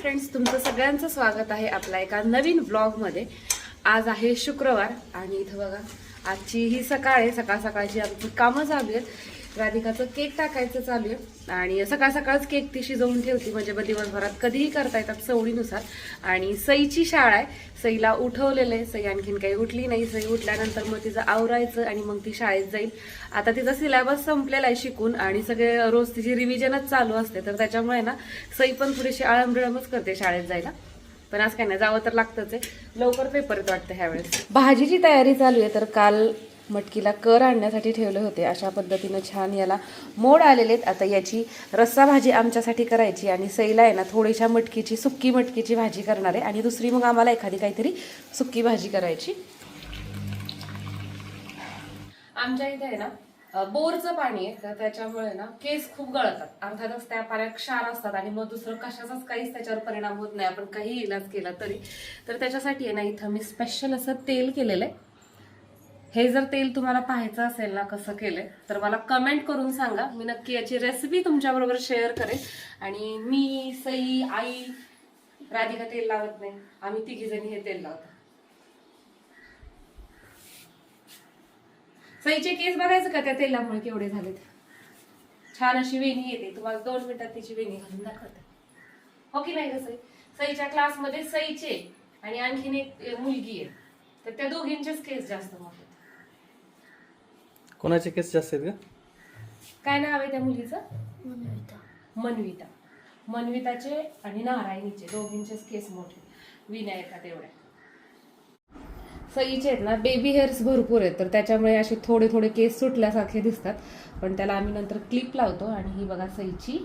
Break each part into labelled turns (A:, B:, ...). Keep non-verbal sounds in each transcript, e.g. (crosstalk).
A: Friends तुमचं सगळ्यांचं स्वागत आहे आपल्या एका नवीन ब्लॉगमध्ये आज आहे शुक्रवार आणि इथं बघा आजची ही सकाळ आहे. सकाळ सकाळची आमची कामं चालू आहेत. राधिकाचं केक टाकायचं चालू आहे. आणि सकाळ सकाळच केक ती शिजवून ठेवती. म्हणजे मग दिवसभरात कधीही करता येतात सवडीनुसार आणि सईची शाळा आहे. सईला उठवलेलं आहे. सई आणखीन काही उठली नाही. सई उठल्यानंतर मग तिचं आवरायचं आणि मग ती शाळेत जाईल. आता तिचा सिलेबस संपलेला आहे शिकून आणि सगळे रोज तिची रिव्हिजनच चालू असते. तर त्याच्यामुळे ना सई पण थोडीशी आळमबिळमच करते शाळेत जायला. पण आज काय नाही जावं तर लागतंच आहे. लवकर पेपर येत वाटतं ह्यावेळेस. भाजीची तयारी चालू आहे. तर काल मटकीला कर आणण्यासाठी ठेवले होते. अशा पद्धतीनं छान याला मोड आलेले आहेत. आता याची रस्सा भाजी आमच्यासाठी करायची आणि सईला आहे ना थोडीशा मटकीची सुक्की मटकीची भाजी करणार आहे. आणि दुसरी मग आम्हाला एखादी काहीतरी सुक्की भाजी करायची. आमच्या इथे आहे ना बोरचं पाणी आहे. तर त्याच्यामुळे ना केस खूप गळतात. अर्थातच त्या पाण्यात क्षार असतात आणि मग दुसरं कशाचाच काहीच त्याच्यावर परिणाम होत नाही. आपण काही इलाज केला तरी. तर त्याच्यासाठी आहे ना इथं मी स्पेशल असं तेल केलेलं आहे. हे जर तेल तुम्हाला पाहायचं असेल ना कसं केलंय तर मला कमेंट करून सांगा. मी नक्की याची रेसिपी तुमच्याबरोबर शेअर करेन. आणि मी सई आई राधिका तेल लावत नाही. आम्ही तिघीजणी हे तेल लावतो. सईचे केस बघायचं का त्या तेलामुळे केवढे झालेत? छान अशी वेणी येते. तुम्हाला दोन मिनिटात तिची वेणी घालून दाखवते. हो की नाही ग सई? सईच्या क्लासमध्ये सईचे आणि आणखीन एक मुलगी आहे. तर त्या दोघींचेच केस जास्त मग
B: कोणाचे केस जास्त आहेत का?
A: काय नाव आहे त्या मुलीचं? मनविता. मनविताचे आणि नारायणीचे दोघींचेच केस मोठे. विनायका तेवढ्या. सईचे आहेत ना बेबी हेअर्स भरपूर आहेत तर त्याच्यामुळे असे थोडे थोडे केस सुटल्यासारखे दिसतात. पण त्याला आम्ही नंतर क्लिप लावतो आणि ही बघा सईची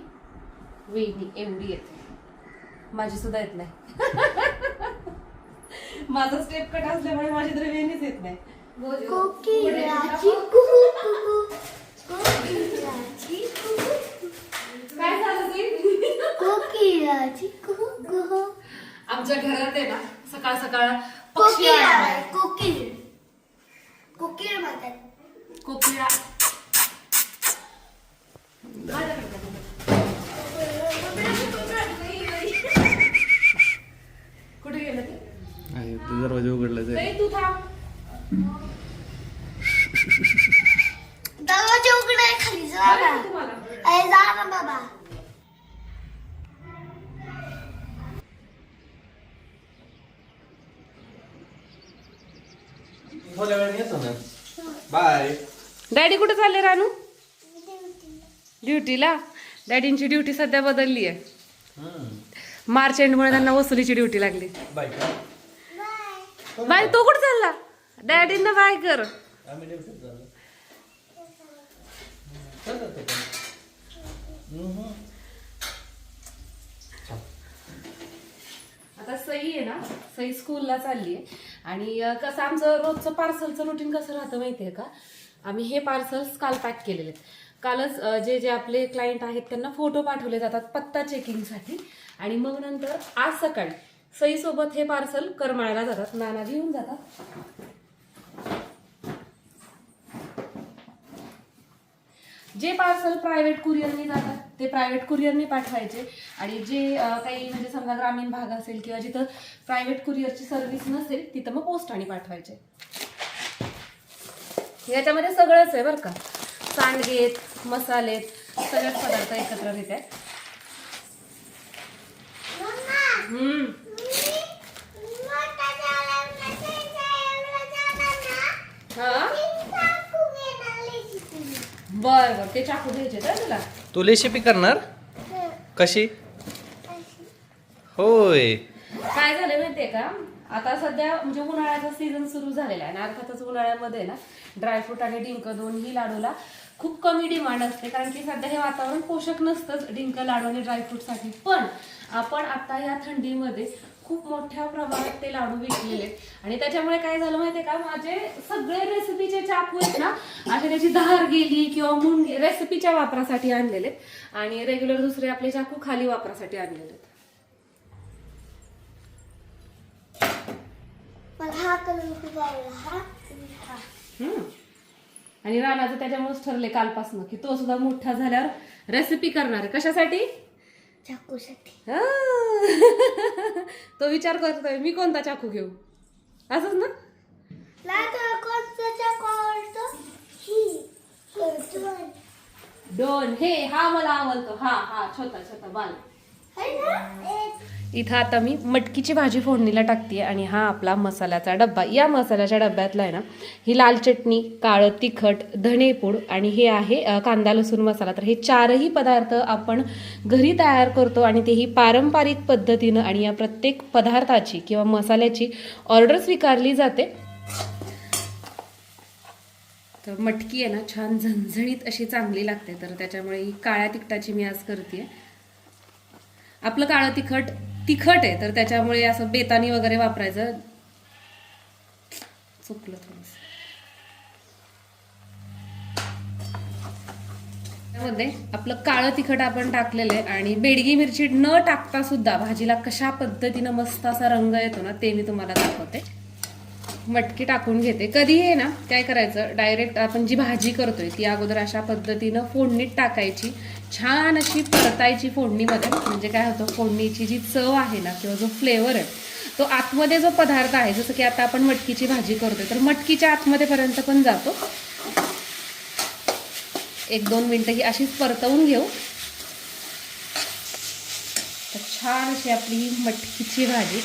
A: वेणी एवढी येते. माझी सुद्धा येत नाही. माझा स्टेप कट असल्यामुळे माझी तर वेणीच येत नाही
C: कुहू कोकिलाची कुहू
A: काय झालं ते?
C: कोकिलाची कुहू कुहू
A: आमच्या घरात आहे ना सकाळ सकाळ पक्षी
C: आहे, कोकिल कोकिल म्हणतात.
A: कोकिळा कुठे गेलं ते
B: आहे ते दरवाजा उघडला जाईल
A: नाही तू थांब
C: दरवाजा उघडा आहे खाली जा
A: बरं
C: ना
A: आहे तुम्हाला
C: अरे जा ना बाबा
B: थोड्या वेळाने येतो ना. बाय.
A: डॅडी कुठे चालले रानू? ड्युटीला. डॅडींची ड्युटी सध्या बदलली आहे. मार्च एंडमुळे त्यांना वसुलीची ड्युटी लागली.
B: Bye
A: bye. तो कुठे चालला? डॅडींना बाय कर. आता सई आहे ना सई स्कूलला चालली आहे. आणि कसं आमचं रोजचं पार्सलचं रुटीन कसं राहतं माहितीये का? आम्ही हे पार्सल्स काल पॅक केलेले आहेत. कालच जे जे आपले क्लायंट आहेत त्यांना फोटो पाठवले जातात पत्ता चेकिंगसाठी आणि मग नंतर आज सकाळी सईसोबत हे पार्सल करमाळ्याला जातात. नाना घेऊन जातात. जे पार्सल प्रायव्हेट कुरिअरने जातात ते प्रायव्हेट कुरिअरने पाठवायचे. आणि जे काही म्हणजे समजा ग्रामीण भाग असेल किंवा जिथं प्रायव्हेट कुरिअरची सर्व्हिस नसेल तिथं मग पोस्टाने पाठवायचे. याच्यामध्ये सगळंच आहे बरं का. सांडगेत मसालेत सगळेच पदार्थ एकत्ररित्या आहेत. हम्म हा बर बर ते चाकू घ्यायचे का तुला?
B: तू रेसिपी करणार? कशी? होय.
A: काय झालं माहितीये का? आता सध्या म्हणजे उन्हाळ्याचा सीझन सुरू झालेला आहे. आणि अर्थातच उन्हाळ्यामध्ये ना ड्रायफ्रूट आणि डिंक दोन्ही लाडूला खूप कमी डिमांड असते. कारण की सध्या हे वातावरण पोषक नसतंच डिंक लाडू आणि ड्रायफ्रूटसाठी पण आपण आता या थंडीमध्ये खूप मोठ्या प्रमाणात ते लाडू विकलेले. आणि त्याच्यामुळे काय झालं माहितीये का? माझे सगळे रेसिपीचे चाकू आहेत ना असे त्याची धार गेली किंवा मुंगी रेसिपीच्या वापरासाठी आणलेले. आणि रेग्युलर दुसरे आपले चाकू खाली वापरासाठी आणलेले
C: हा कलर खूप आवडला. हा आणि हा
A: राणाचं त्याच्यामुळेच ठरले कालपासनं की तो सुद्धा मोठा झाल्यावर रेसिपी करणार आहे. कशासाठी?
C: चाकूसाठी. (laughs)
A: तो विचार करतोय मी कोणता चाकू घेऊ? असंच ना?
C: आवडतं? ही.
A: हे हा मला आवडतो. हा हा छोटा छोटा बाल.
C: है.
A: इथं आता मी मटकीची भाजी फोडणीला टाकते आणि हा आपला मसाल्याचा डब्बा. या मसाल्याच्या डब्यातला आहे ना ही लाल चटणी काळं तिखट धणेपूड आणि हे आहे कांदा लसूण मसाला. तर हे चारही पदार्थ आपण घरी तयार करतो आणि तेही पारंपरिक पद्धतीनं आणि या प्रत्येक पदार्थाची किंवा मसाल्याची ऑर्डर स्वीकारली जाते. तर मटकी आहे ना छान झणझणीत अशी चांगली लागते. तर त्याच्यामुळे ही काळ्या तिखटाची मी आज करते आपलं काळं तिखट तिखट आहे तर त्याच्यामुळे असं बेतानी वगैरे वापरायचं. चुकलं थोडस. त्यामध्ये आपलं काळं तिखट आपण टाकलेलं आहे आणि बेडगी मिरची न टाकता सुद्धा भाजीला कशा पद्धतीनं मस्त असा रंग येतो ना ते मी तुम्हाला दाखवते. मटकी टाकून घेते. कधी हे ना काय करायचं डायरेक्ट आपण जी भाजी करतोय ती अगोदर अशा पद्धतीनं फोडणीत टाकायची. छान अशी परतायची फोडणीमध्ये म्हणजे काय होतं फोडणीची जी चव आहे ना किंवा जो फ्लेवर आहे तो आतमध्ये जो पदार्थ आहे जसं की आता आपण मटकीची भाजी करतोय तर मटकीच्या आतमध्ये पर्यंत पण जातो. एक दोन मिनटं ही अशीच परतवून घेऊ. तर छान अशी आपली मटकीची भाजी.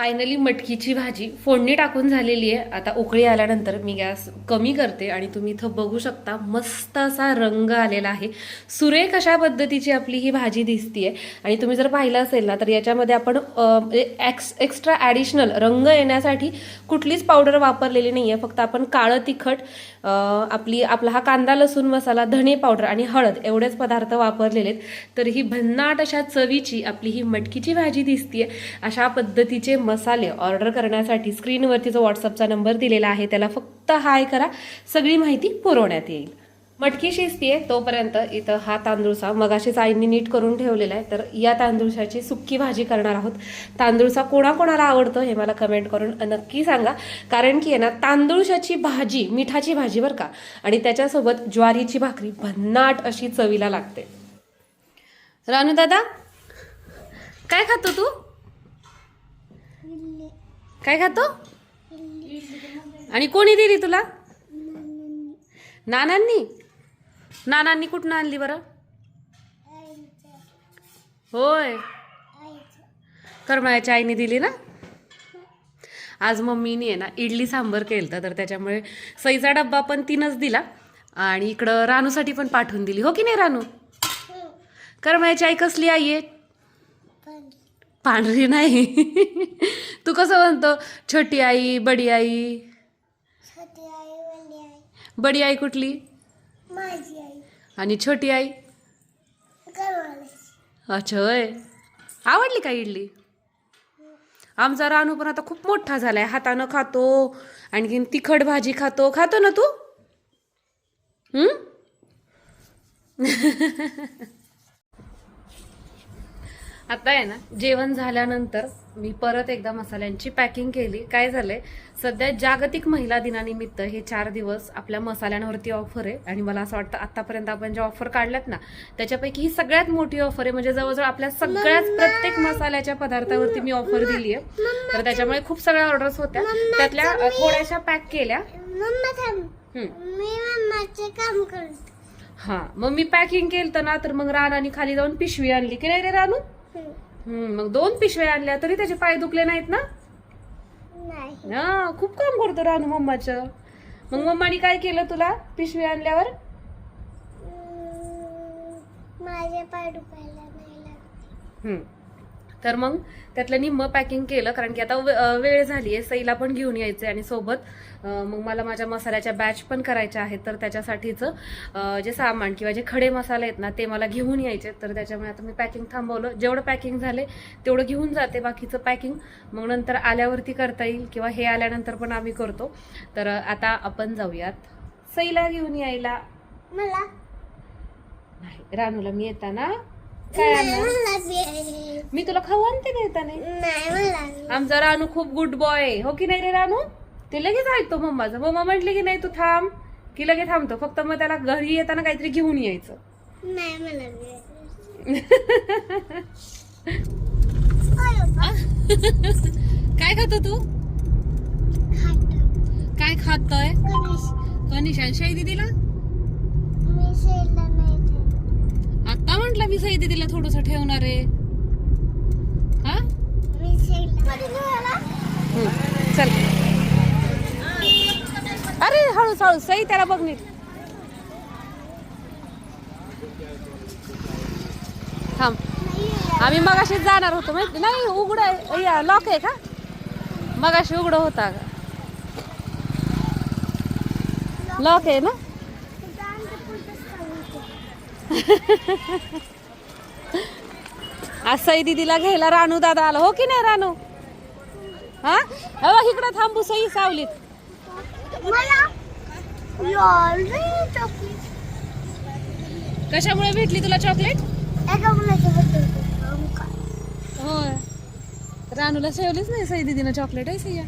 A: फायनली मटकीची भाजी फोडणी टाकून झालेली आहे. आता उकळी आल्यानंतर मी गॅस कमी करते आणि तुम्ही इथं बघू शकता मस्त असा रंग आलेला आहे. सुरेख अशा पद्धतीची आपली ही भाजी दिसतीये. आणि तुम्ही जर पाहिलं असेल ना तर याच्यामध्ये आपण एक्स एक्स्ट्रा ॲडिशनल रंग येण्यासाठी कुठलीच पावडर वापरलेली नाही आहे फक्त आपण काळं तिखट आपली आपला हा कांदा लसूण मसाला धणे पावडर आणि हळद एवढेच पदार्थ वापरलेले आहेत तर ही भन्नाट अशा चवीची आपली ही मटकीची भाजी दिसतीये. अशा पद्धतीचे मसाले ऑर्डर करण्यासाठी स्क्रीनवरती जो व्हॉट्सअपचा नंबर दिलेला आहे त्याला फक्त हाय करा. सगळी माहिती पुरवण्यात येईल. मटकी शिजतीये तोपर्यंत इथं हा तांदूळसा मगाशीच आईंनी नीट करून ठेवलेला आहे तर या तांदूळशाची सुक्की भाजी करणार आहोत. तांदूळसा कोणाकोणाला आवडतो हे मला कमेंट करून नक्की सांगा. कारण की आहे ना तांदूळशाची भाजी मिठाची भाजी बरं का? आणि त्याच्यासोबत ज्वारीची भाकरी भन्नाट अशी चवीला लागते. रानू दादा काय खातो तू? काय खातो? आणि कोणी दिली तुला? नानांनी? नानांनी कुठून आणली बरं? होय. करमळ्याच्या आईने दिली ना? आज मम्मीने आहे ना इडली सांबर केलं तर त्याच्यामुळे सईचा डब्बा पण तीनच दिला. आणि इकडं रानूसाठी पण पाठवून दिली. हो की नाही रानू? करमळ्याची आई कसली आई आहे? पांढरी नाही. तू कसं म्हणतो? छोटी आई बडी आई?
C: छोटी आई वली आई.
A: बडी आई कुठली?
C: माझी आई.
A: आणि छोटी आई? अच्छा होय. आवडली का इडली? आमचा रानू पण आता खूप मोठा झालाय. हातानं खातो आणखीन तिखट भाजी खातो. खातो ना तू? हम्म (laughs) आता आहे ना जेवण झाल्यानंतर मी परत एकदा मसाल्यांची पॅकिंग केली. काय झालंय सध्या जागतिक महिला दिनानिमित्त हे चार दिवस आपल्या मसाल्यांवरती ऑफर आहे. आणि मला असं वाटतं आतापर्यंत आपण ज्या ऑफर काढल्यात ना त्याच्यापैकी ही सगळ्यात मोठी ऑफर आहे. म्हणजे जवळजवळ आपल्या सगळ्याच प्रत्येक मसाल्याच्या पदार्थावरती मी ऑफर दिली आहे तर त्याच्यामुळे खूप सगळ्या ऑर्डर्स होत्या. त्यातल्या थोड्याशा पॅक केल्या.
C: काम
A: हा मग मी पॅकिंग केलं ना तर मग रानाने खाली जाऊन पिशवी आणली. की नाही रे रानू? मग दोन पिशव्या आणल्या तरी त्याचे पाय दुखले नाहीत ना?
C: नाही.
A: हा खूप काम करतो रानू मम्माचं. मग मम्मानी काय केलं तुला पिशवी आणल्यावर?
C: माझे पाय दुखायला नाही लागले
A: हम्म. तर मग त्यातलं निम्म पॅकिंग केलं कारण की आता वेळ झाली आहे सईला पण घेऊन यायचं आणि सोबत मग मला माझ्या मसाल्याच्या बॅच पण करायच्या आहेत तर त्याच्यासाठीचं जे सामान किंवा जे खडे मसाले आहेत ना ते मला घेऊन यायचे तर त्याच्यामुळे आता मी पॅकिंग थांबवलं. जेवढं पॅकिंग झाले तेवढं घेऊन जाते. बाकीचं पॅकिंग मग नंतर आल्यावरती करता येईल किंवा हे आल्यानंतर पण आम्ही करतो. तर आता आपण जाऊयात. सईला घेऊन यायला.
C: मला?
A: नाही रानूला मी येताना काय आणणार? मी तुला खाऊ आणते येताना
C: नाही? मला
A: आमचा रानू खूप गुड बॉय हो की नाही रे रानू? ते लगेच ऐकतो मम्माचं मम्मा म्हटली की नाही तू थांब. की लगेच थांबतो. फक्त मग त्याला घरी येताना काहीतरी घेऊन यायचं. काय खातो तू? काय खातोय? कनिशान शाही दिदीला? का म्हटलं मी सई दिदीला थोडस ठेवणार आहे. हा? चल. अरे हळू हळू सई त्याला बघ नीट. थांब. आम्ही मगाशीच जाणार होतो माहिती नाही उघड लॉक आहे का? मगाशी उघड होता का लॉक आहे ना? (laughs) आज सई दिदीला घ्यायला रानू दादा आला. हो की नाही रानू? हा? हे इकडे थांबू सई सावलीत. कशामुळे भेटली तुला चॉकलेट होय. रानूला शेवलीच नाही सई दिदीनं चॉकलेट आहे सई.